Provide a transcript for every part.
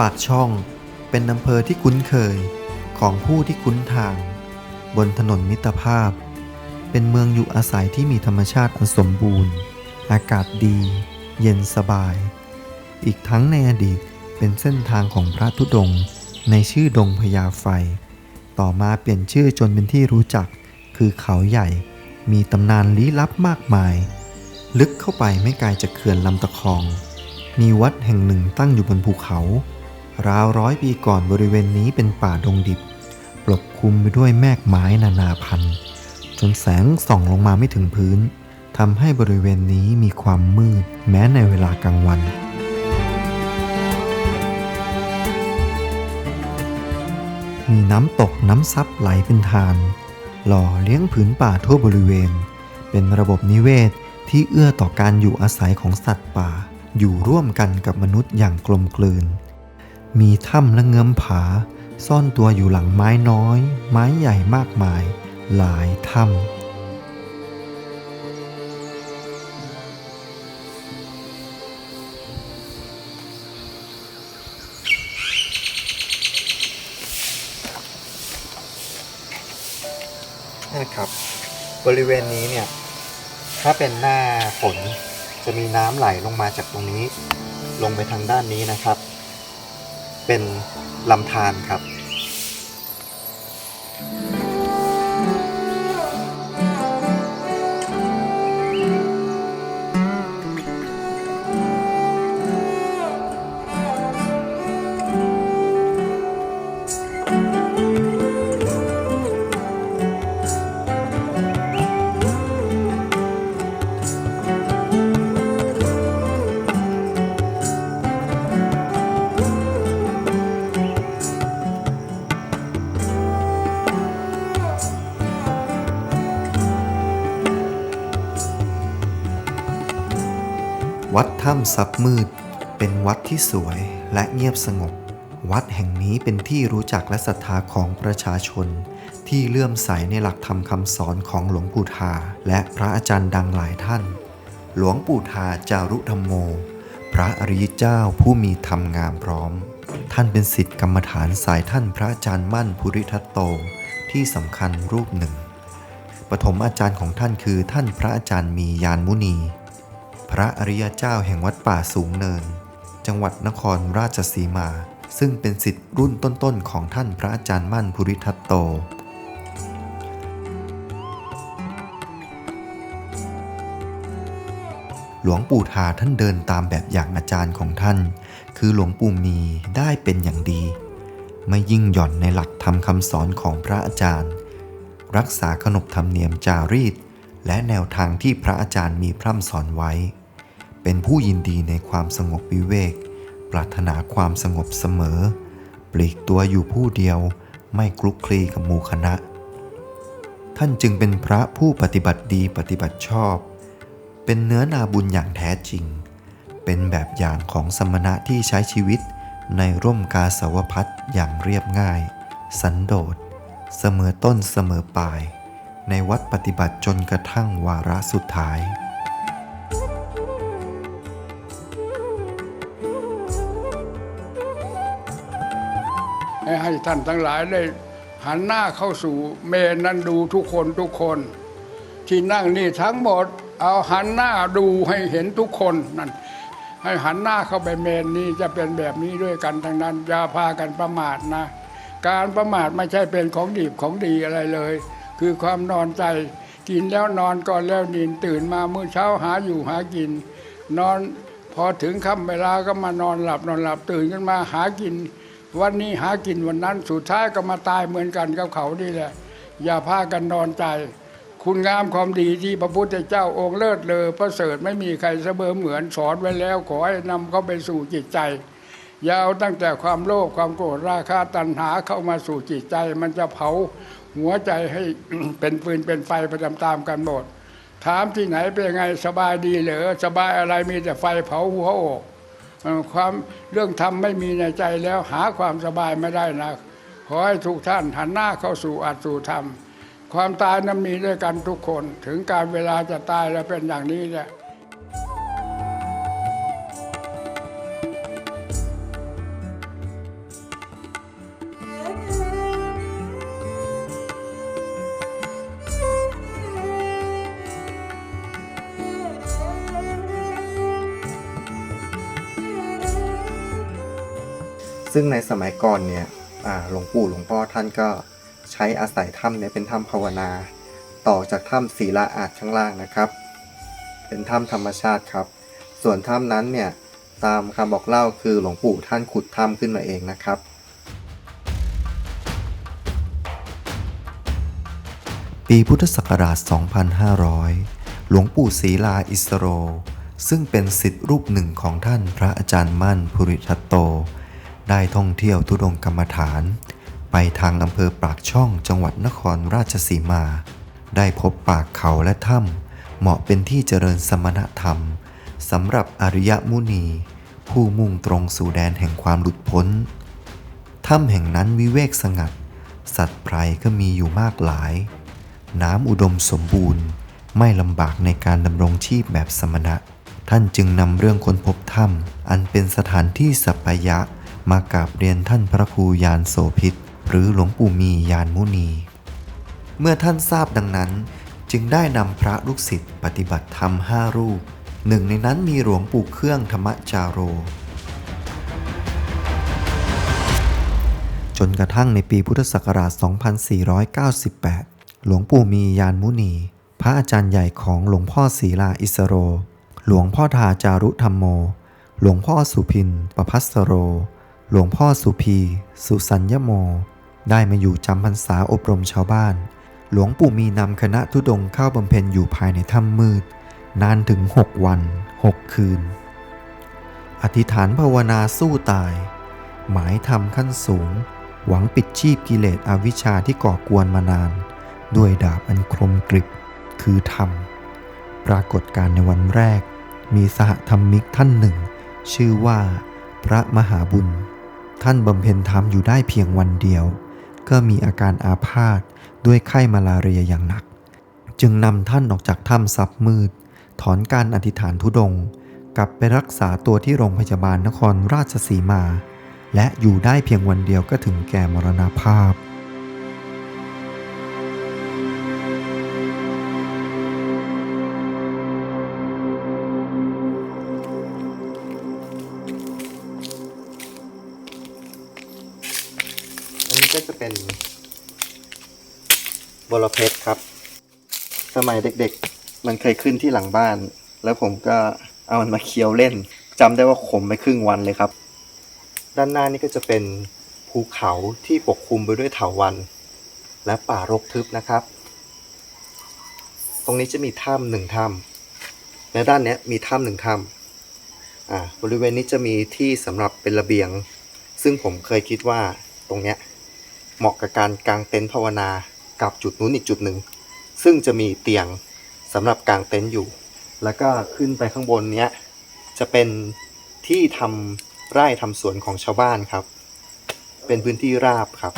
ปากช่องเป็นอำเภอที่คุ้นเคยของผู้ที่คุ้นทาง บนถนนมิตรภาพ เป็นเมืองอยู่อาศัยที่มีธรรมชาติอันสมบูรณ์ อากาศดี เย็นสบาย อีกทั้งในอดีตเป็นเส้นทางของพระธุดงค์ในชื่อดงพญาไฟ ต่อมาเปลี่ยนชื่อจนเป็นที่รู้จัก คือเขาใหญ่ มีตำนานลี้ลับมากมาย ลึกเข้าไปไม่ไกลจากเขื่อนลำตะคอง มีวัดแห่งหนึ่งตั้งอยู่บนภูเขา ราวร้อยปีก่อนบริเวณนี้เป็นป่าดงดิบ ปกคลุมไปด้วยแมกไม้นานาพันธุ์ จนแสงส่องลงมาไม่ถึงพื้นทำให้บริเวณนี้มีความมืดแม้ในเวลากลางวัน มีน้ำตกน้ำซับไหลเป็นทาน หล่อเลี้ยงผืนป่าทั่วบริเวณ เป็นระบบนิเวศที่เอื้อต่อการอยู่อาศัยของสัตว์ป่า อยู่ร่วมกันกับมนุษย์อย่างกลมกลืน มีถ้ำและเงื้อมผา ซ่อนตัวอยู่หลังไม้น้อย ไม้ใหญ่มากมาย หลายถ้ำนี่นะครับบริเวณนี้เนี่ยถ้าเป็นหน้าฝนจะมีน้ำไหลลงมาจากตรงนี้ ลงไปทางด้านนี้นะครับ เป็นลำธารครับ วัดถ้ำซับมืด เป็นวัดที่สวยและเงียบสงบ วัดแห่งนี้เป็นที่รู้จักและศรัทธาของประชาชน ที่เลื่อมใสในหลักธรรมคำสอนของหลวงปู่ทา และพระอาจารย์ดังหลายท่าน หลวงปู่ทาจารุธรรมโม พระอริยเจ้าผู้มีธรรมงามพร้อม ท่านเป็นสิทธิกรรมฐานสายท่านพระอาจารย์มั่นภูริทัตโตที่สำคัญรูปหนึ่งปฐมอาจารย์ของท่านคือท่านพระอาจารย์มียานมุนี พระอริยเจ้าแห่งวัดป่าสูงเนิน จังหวัดนครราชสีมา ซึ่งเป็นสิทธิ์รุ่นต้นๆของท่านพระอาจารย์มั่นภูริทัตโตหลวงปู่ทาท่านเดินตามแบบอย่างอาจารย์ของท่าน คือหลวงปู่มีได้เป็นอย่างดี ไม่ยิ่งหย่อนในหลักธรรมคำสอนของพระอาจารย์ รักษาขนบธรรมเนียมจารีต และแนวทางที่พระอาจารย์มีพร่ำสอนไว้ เป็นผู้ยินดีในความสงบวิเวก ปรารถนาความสงบเสมอ ปลีกตัวอยู่ผู้เดียวไม่คลุกคลีกับหมู่คณะ ท่านจึงเป็นพระผู้ปฏิบัติดีปฏิบัติชอบ เป็นเนื้อนาบุญอย่างแท้จริง เป็นแบบอย่างของสมณะที่ใช้ชีวิตในร่มกาสาวพัดอย่างเรียบง่าย สันโดษ เสมอต้นเสมอปลาย ในวัดปฏิบัติจนกระทั่งวาระสุดท้าย ให้ท่านทั้งหลายได้หันหน้าเข้าสู่เมนนั้นดูทุกคนทุกคน ที่นั่งนี่ทั้งหมด เอาหันหน้าดูให้เห็นทุกคนนั่นให้หันหน้าเข้าไปเมนนี้จะเป็นแบบนี้ด้วยกันทั้งนั้นอย่าพากันประมาทนะ การประมาทไม่ใช่เป็นของดีของดีอะไรเลย คือความนอนใจ กินแล้วนอนก่อนแล้วนินตื่นมาเมื่อเช้าหาอยู่หากิน นอนพอถึงค่ำเวลาก็มานอนหลับนอนหลับตื่นขึ้นมาหากิน วันนี้หากินวันนั้นสุดท้ายก็มาตายเหมือนกันกับเขานี่แหละ อย่าพากันนอนใจ คุณงามความดีที่พระพุทธเจ้าองค์เลิศเลอประเสริฐไม่มีใครเสมอเหมือนสอนไว้แล้ว ขอให้นำเข้าไปสู่จิตใจอย่าเอาตั้งแต่ความโลภความโกรธราคะตัณหาเข้ามาสู่จิตใจ มันจะเผา หัวใจให้เป็นฟืนเป็นไฟประจำตามกันหมด ถามที่ไหนเป็นไงสบายดีเหรอสบายอะไรมีแต่ไฟเผาหัวอกความเรื่องธรรมไม่มีในใจแล้วหาความสบายไม่ได้นะขอให้ทุกท่านหันหน้าเข้าสู่อัตสู่ธรรม ความตายนั้นมีด้วยกันทุกคน ถึงการเวลาจะตายแล้วเป็นอย่างนี้แหละ ซึ่งในสมัยก่อนเนี่ยหลวงปู่หลวงพ่อท่านก็ใช้อาศัยถ้ำเนี่ยเป็นถ้ำภาวนา ต่อจากถ้ำศิลาอาจข้างล่างนะครับ เป็นถ้ำธรรมชาติครับ ส่วนถ้ำนั้นเนี่ยตามคำบอกเล่าคือหลวงปู่ท่านขุดถ้ำขึ้นมาเองนะครับปีพุทธศักราช 2500 หลวงปู่ศรีลาอิสโร ซึ่งเป็นสิทธิรูปหนึ่งของท่านพระอาจารย์มั่นภูริทัตโต ได้ท่องเที่ยวทุดงกรรมฐาน ไปทางอำเภอปากช่องจังหวัดนครราชสีมา ได้พบปากเขาและถ้ำเหมาะเป็นที่เจริญสมณธรรมสำหรับอริยมุนี ผู้มุ่งตรงสู่แดนแห่งความหลุดพ้น ถ้ำแห่งนั้นวิเวกสงัด สัตว์ไพรก็มีอยู่มากหลาย น้ำอุดมสมบูรณ์ ไม่ลำบากในการดำรงชีพแบบสมณะ ท่านจึงนำเรื่องค้นพบถ้ำอันเป็นสถานที่สัปยะ มากราบเรียนท่านพระครูยานโสพิษ หรือหลวงปู่มียานมุนี เมื่อท่านทราบดังนั้น จึงได้นำพระลูกศิษย์ปฏิบัติธรรมห้ารูป หนึ่งในนั้นมีหลวงปู่เครื่องธรรมจาโร จนกระทั่งในปีพุทธศักราช 2498 หลวงปู่มียานมุนี พระอาจารย์ใหญ่ของหลวงพ่อศรีลาอิสโร หลวงพ่อทาจารุธรรมโม หลวงพ่อสุพินประพัสโร หลวงพ่อสุพี สุสัญญโม ได้มาอยู่จำพรรษาอบรมชาวบ้าน หลวงปู่มีนำคณะทุดงเข้าบำเพ็ญอยู่ภายในถ้ำมืด นานถึง 6 วัน 6 คืน อธิษฐานภาวนาสู้ตาย หมายทำขั้นสูง หวังปิดชีพกิเลสอวิชชาที่ก่อกวนมานาน ด้วยดาบอันคมกริบ คือธรรม ปรากฏการในวันแรก มีสหธรรมิกท่านหนึ่ง ชื่อว่า พระมหาบุญ ท่านบำเพ็ญธรรมอยู่ได้เพียงวันเดียว ก็มีอาการอาพาธด้วยไข้มาลาเรียอย่างหนัก จึงนำท่านออกจากถ้ำซับมืด ถอนการอธิษฐานทุดง กลับไปรักษาตัวที่โรงพยาบาลนครราชสีมา และอยู่ได้เพียงวันเดียวก็ถึงแก่มรณภาพ จะเป็นบรเพชรครับ สมัยเด็กๆ มันเคยขึ้นที่หลังบ้าน แล้วผมก็เอามันมาเคี้ยวเล่นจำได้ว่าขมไปครึ่งวันเลยครับ ด้านหน้านี่ก็จะเป็นภูเขาที่ปกคลุมไปด้วยเถาวัลย์และป่ารกทึบนะครับ ตรงนี้จะมีถ้ำหนึ่งถ้ำและด้านนี้มีถ้ำหนึ่งถ้ำอ่าบริเวณนี้จะมีที่สำหรับเป็นระเบียง ซึ่งผมเคยคิดว่าตรงเนี้ย เหมาะกับการกางเต็นท์ภาวนากับจุดนู้นอีกจุดหนึ่ง ซึ่งจะมีเตียงสำหรับกางเต็นท์อยู่ แล้วก็ขึ้นไปข้างบนเนี้ยจะเป็นที่ทำไร่ทำสวนของชาวบ้านครับ เป็นพื้นที่ราบครับ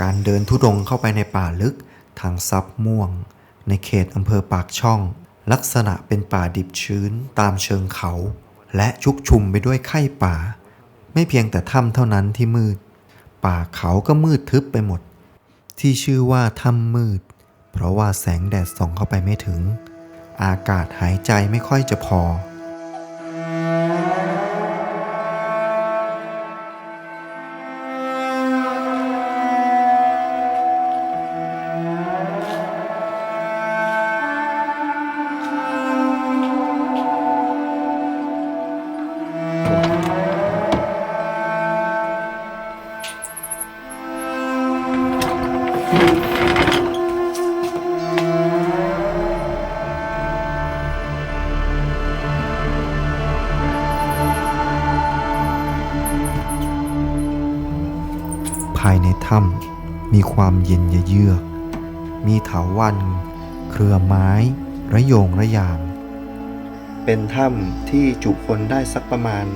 การเดินทุดงเข้าไปในป่าลึกทางซับม่วง ในเขตอำเภอปากช่อง ลักษณะเป็นป่าดิบชื้นตามเชิงเขา และชุกชุมไปด้วยไข้ป่า ไม่เพียงแต่ถ้ำเท่านั้นที่มืด ป่าเขาก็มืดทึบไปหมด ที่ชื่อว่าถ้ำมืด เพราะว่าแสงแดดส่องเข้าไปไม่ถึง อากาศหายใจไม่ค่อยจะพอ ความเย็นเยือก มีเถาวันเครือไม้ ระโยงระยาง เป็นถ้ำที่จุคนได้สักประมาณ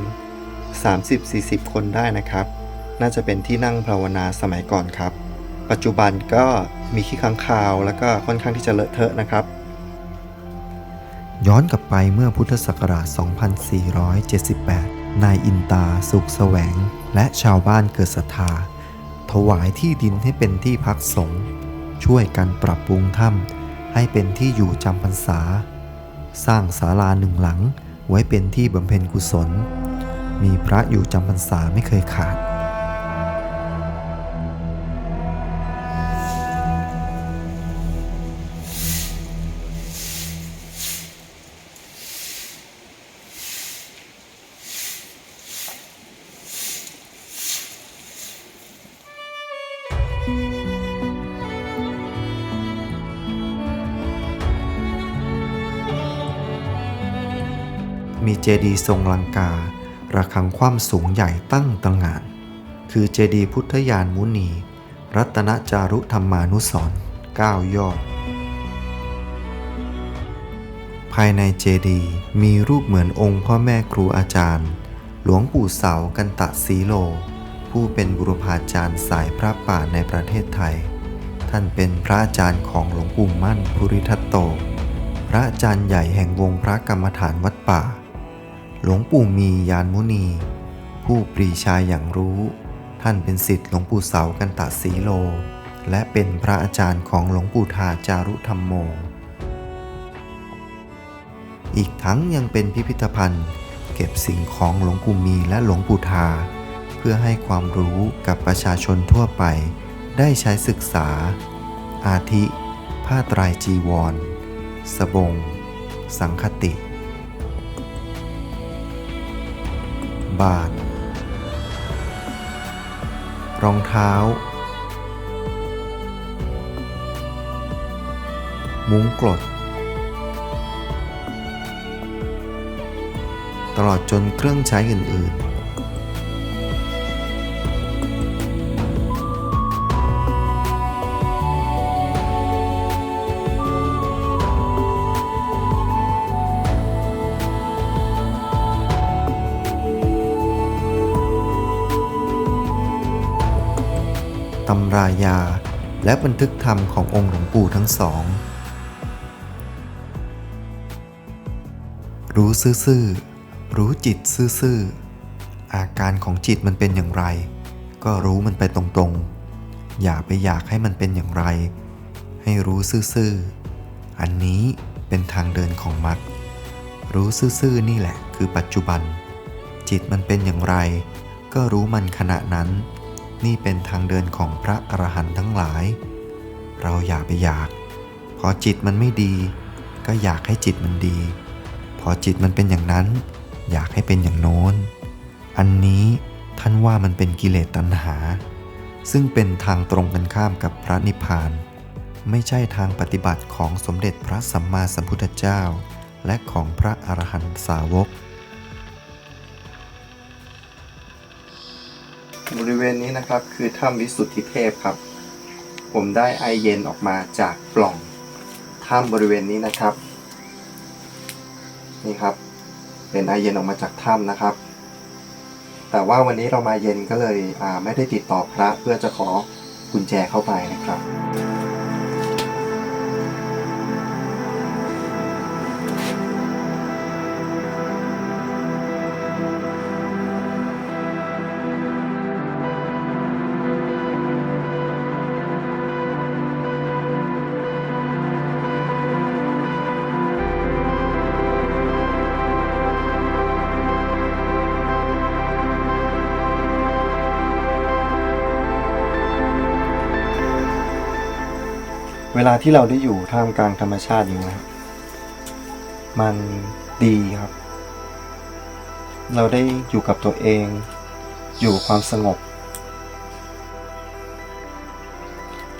30-40 คนได้นะครับ น่าจะเป็นที่นั่งภาวนาสมัยก่อนครับ ปัจจุบันก็มีขี้ค้างคาวแล้วก็ค่อนข้างที่จะเลอะเทอะนะครับ ย้อนกลับไปเมื่อพุทธศักราช 2478 นายอินตาสุขแสวง และชาวบ้านเกิดศรัทธา ถวายที่ดินให้เป็นที่พักสงฆ์ช่วยกันปรับปรุงถ้ำให้เป็นที่อยู่จำพรรษา สร้างศาลาหนึ่งหลังไว้เป็นที่บำเพ็ญกุศล มีพระอยู่จำพรรษาไม่เคยขาด เจดีย์ทรงลังการะฆังคว่ำสูงใหญ่ตั้งตระหง่าน คือเจดีย์พุทธยานมุนี รัตนจารุธรรมานุสร9ยอด ภายในเจดีย์มีรูปเหมือนองค์พ่อแม่ครูอาจารย์ หลวงปู่เสากันตะสีโล ผู้เป็นบุรพาจารย์สายพระป่าในประเทศไทย ท่านเป็นพระอาจารย์ของหลวงปู่มั่นภูริทัตโต พระอาจารย์ใหญ่แห่งวงพระกรรมฐานวัดป่า หลวงปู่มียานมุนี ผู้ปรีชาอย่างรู้ ท่านเป็นศิษย์หลวงปู่เสากันตะสีโล และเป็นพระอาจารย์ของหลวงปู่ทาจารุธรรมโม อีกทั้งยังเป็นพิพิธภัณฑ์ เก็บสิ่งของหลวงปู่มีและหลวงปู่ทา เพื่อให้ความรู้กับประชาชนทั่วไป ได้ใช้ศึกษา อาทิ ผ้าตรายจีวร สบง สังคติ บาท รองเท้า มุ้งกรด ตลอดจนเครื่องใช้อื่น ๆ รายา และบันทึกธรรมขององค์หลวงปู่ทั้งสอง รู้ซื่อๆ รู้จิตซื่อๆ อาการของจิตมันเป็นอย่างไร ก็รู้มันไปตรงๆ อย่าไปอยากให้มันเป็นอย่างไร ให้รู้ซื่อๆ อันนี้เป็นทางเดินของมรรครู้ซื่อๆนี่แหละคือปัจจุบัน จิตมันเป็นอย่างไร ก็รู้มันขณะนั้น นี่เป็นทางเดินของพระอรหันต์ทั้งหลาย เราอย่าไปอยาก พอจิตมันไม่ดี ก็อยากให้จิตมันดี พอจิตมันเป็นอย่างนั้น อยากให้เป็นอย่างโน้น อันนี้ท่านว่ามันเป็นกิเลสตัณหา ซึ่งเป็นทางตรงกันข้ามกับพระนิพพาน ไม่ใช่ทางปฏิบัติของสมเด็จพระสัมมาสัมพุทธเจ้า และของพระอรหันตสาวก ณนี้นะครับ คือถ้ำวิสุทธิเทพครับ ผมได้ไอเย็นออกมาจากปล่องถ้ำบริเวณนี้นะครับ นี่ครับ เป็นไอเย็นออกมาจากถ้ำนะครับ แต่ว่าวันนี้เรามาเย็นก็เลยไม่ได้ติดต่อพระเพื่อจะขอกุญแจเข้าไปนะครับ ลาที่เราได้อยู่ท่ามกลางธรรมชาติอย่างนี้นะครับมันดีครับ เราได้อยู่กับตัวเอง อยู่กับความสงบ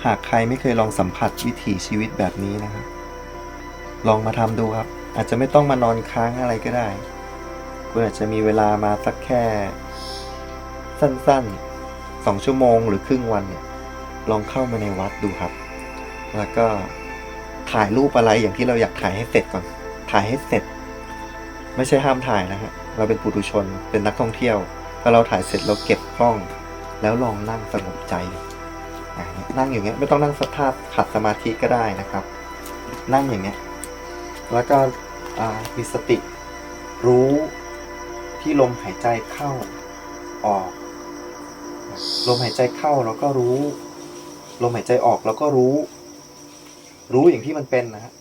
หากใครไม่เคยลองสัมผัสวิถีชีวิตแบบนี้นะครับ ลองมาทำดูครับ อาจจะไม่ต้องมานอนค้างอะไรก็ได้คุณอาจจะมีเวลามาสักแค่ สั้นๆสองชั่วโมงหรือครึ่งวันเนี่ยลองเข้ามาในวัดดูครับ แล้วก็ถ่ายรูปอะไรอย่างที่เราอยากถ่ายให้เสร็จก่อน ถ่ายให้เสร็จ ไม่ใช่ห้ามถ่ายนะฮะ เราเป็นปุถุชน เป็นนักท่องเที่ยว ถ้าเราถ่ายเสร็จเราเก็บกล้อง แล้วลองนั่งสงบใจน,นั่งอย่างเงี้ย ไม่ต้องนั่งสัท่าขัดสมาธิก็ได้นะครับ นั่งอย่างเงี้ย แล้วก็มีสติ รู้ที่ลมหายใจเข้าออก ลมหายใจเข้าแล้วก็รู้ ลมหายใจออกแล้วก็รู้ รู้อย่างที่มันเป็นนะฮะ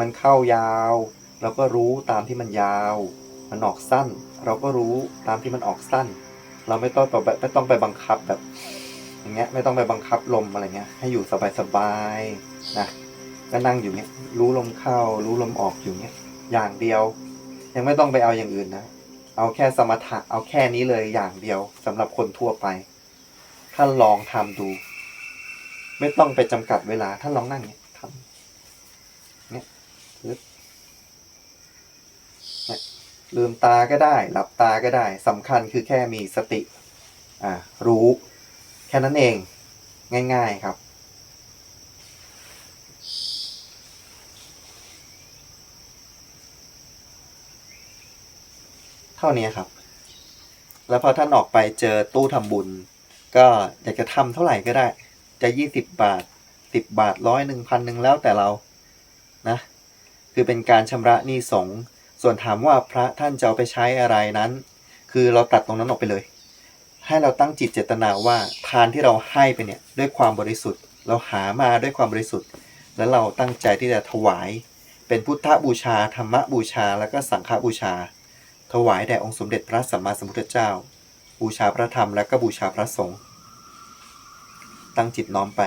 มันเข้ายาว เราก็รู้ตามที่มันยาว มันออกสั้น เราก็รู้ตามที่มันออกสั้น เราไม่ต้องแบบไม่ต้องไปบังคับแบบอย่างเงี้ยไม่ต้องไปบังคับลมอะไรเงี้ย ให้อยู่สบายๆนะก็นั่งอยู่เงี้ยรู้ลมเข้า รู้ลมออกอยู่เงี้ยอย่างเดียว ยังไม่ต้องไปเอาอย่างอื่นนะเอาแค่สมถะเอาแค่นี้เลยอย่างเดียวสำหรับคนทั่วไปถ้าลองทำดู ไม่ต้องไปจำกัดเวลาถ้าลองนั่งเนี่ยทำเนี่ย ปึ๊บลืมตาก็ได้ หลับตาก็ได้สำคัญคือแค่มีสติอ่ารู้ แค่นั้นเองง่าย ๆครับ เท่านี้ครับ แล้วพอท่านออกไปเจอตู้ทำบุญ ก็อยากจะทำเท่าไหร่ก็ได้ จะยี่สิบบาทสิบบาทร้อยหนึ่งพันหนึ่งแล้วแต่เรานะ คือเป็นการชำระหนี้สงฆ์ส่วนถามว่าพระท่านจะเอาไปใช้อะไรนั้น คือเราตัดตรงนั้นออกไปเลย ให้เราตั้งจิตเจตนาว่าทานที่เราให้ไปเนี่ยด้วยความบริสุทธิ์ เราหามาด้วยความบริสุทธิ์ แล้วเราตั้งใจที่จะถวาย เป็นพุทธบูชาธรรมบูชาแล้วก็สังฆบูชา ถวายแด่องค์สมเด็จพระสัมมาสัมพุทธเจ้า บูชาพระธรรมและก็บูชาพระสงฆ์ตั้งจิตน้อมไป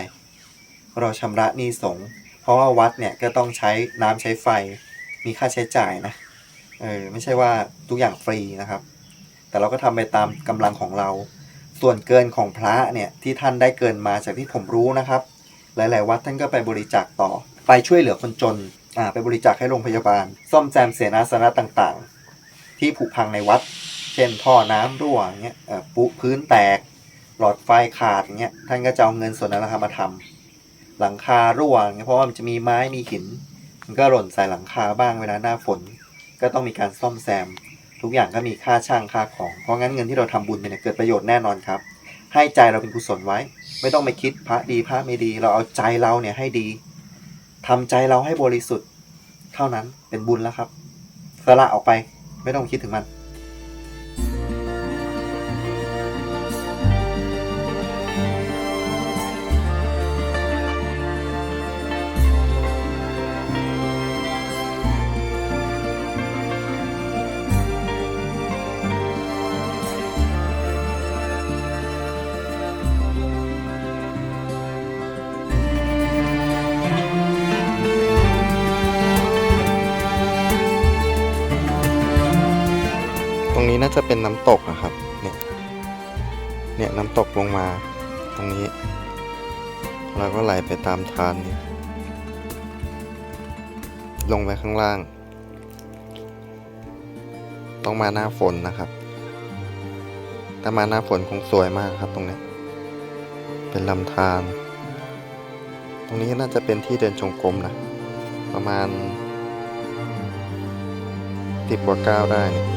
เราชำระหนี้สงฆ์ เพราะว่าวัดเนี่ยก็ต้องใช้น้ำใช้ไฟมีค่าใช้จ่ายนะเออไม่ใช่ว่าทุกอย่างฟรีนะครับ แต่เราก็ทำไปตามกำลังของเรา ส่วนเกินของพระเนี่ยที่ท่านได้เกินมาจากที่ผมรู้นะครับ หลาย ๆ วัดท่านก็ไปบริจาคต่อ ไปช่วยเหลือคนจนอ่าไปบริจาคให้โรงพยาบาล ซ่อมแซมเสนาสนะต่างๆ ที่ผุพังในวัด เช่นท่อน้ำรั่วเงี้ยเออปุพื้นแตก หลอดไฟขาดเงี้ยท่านก็จะเอาเงินส่วนนั้นนะครับมาทำ หลังคารั่วอย่างเงี้ยเพราะว่ามันจะมีไม้มีหิน มันก็หล่นใส่หลังคาบ้างเวลาหน้าฝน ก็ต้องมีการซ่อมแซม ทุกอย่างก็มีค่าช่างค่าของ เพราะงั้นเงินที่เราทำบุญไปเนี่ยเกิดประโยชน์แน่นอนครับ ให้ใจเราเป็นกุศลไว้ ไม่ต้องไปคิดพระดีพระไม่ดี เราเอาใจเราเนี่ยให้ดีทำใจเราให้บริสุทธิ์ เท่านั้นเป็นบุญแล้วครับสละออกไปไม่ต้องคิดถึงมัน รงนี้น่าจะเป็นน้ำตกนะครับ เนี่ย เนี่ยน้ำตกลงมา ตรงนี้ แล้วก็ไหลไปตามทานนี้ลงไปข้างล่าง ต้องมาหน้าฝนนะครับถ้ามาหน้าฝนคงสวยมากครับตรงนี้ เป็นลำธาร ตรงนี้น่าจะเป็นที่เดินจงกรมนะ ประมาณสิบกว่าก้าวได้เนี่ย